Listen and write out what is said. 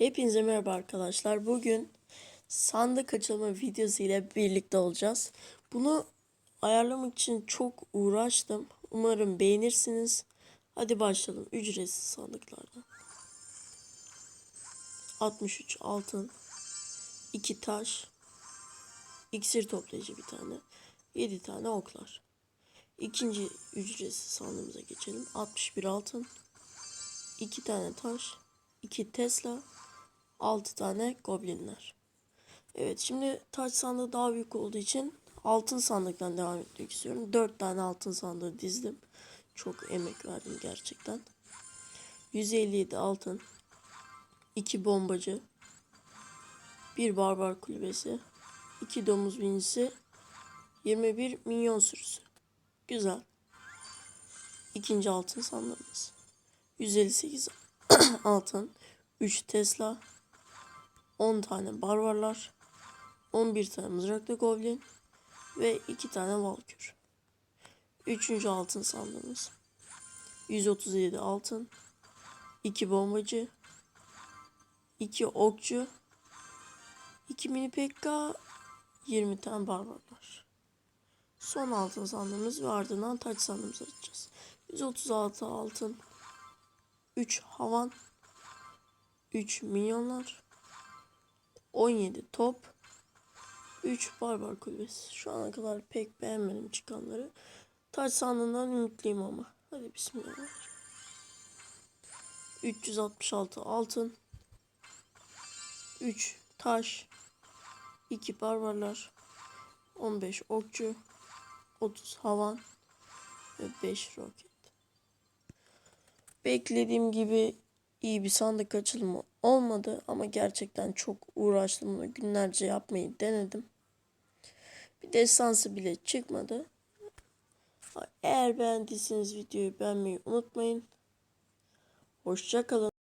Hepinize merhaba arkadaşlar. Bugün sandık açılma videosu ile birlikte olacağız. Bunu ayarlamak için çok uğraştım. Umarım beğenirsiniz. Hadi başlayalım. Ücretsiz sandıklardan. 63 altın, 2 taş, iksir toplayıcı bir tane, 7 tane oklar. İkinci ücretsiz sandığımıza geçelim. 61 altın, 2 tane taş, 2 Tesla, 6 tane goblinler. Evet şimdi taş sandığı daha büyük olduğu için altın sandıktan devam etmek istiyorum. 4 tane altın sandığı dizdim. Çok emek verdim gerçekten. 157 altın, 2 bombacı, 1 barbar kulübesi, 2 domuz binicisi, 21 minyon sürüsü. Güzel. İkinci altın sandığımız. 158 altın, 3 Tesla, 10 tane barbarlar, 11 tane mızraklı goblin ve 2 tane valkür. Üçüncü altın sandığımız. 137 altın, 2 bombacı, 2 okçu, 2 mini pekka, 20 tane barbarlar. Son altın sandığımız ve ardından taç sandığımızı açacağız. 136 altın, 3 havan, 3 milyonlar, 17 top, 3 barbar kulübesi. Şu ana kadar pek beğenmedim çıkanları. Taç sandığından ümitliyim ama. Hadi bismillah. 366 altın, 3 taş, 2 barbarlar, 15 okçu, 30 havan ve 5 roket. Beklediğim gibi iyi bir sandık açılımı olmadı ama gerçekten çok uğraştım bunu günlerce yapmayı denedim. Bir destansı bile çıkmadı. Eğer beğendiyseniz videoyu beğenmeyi unutmayın. Hoşçakalın.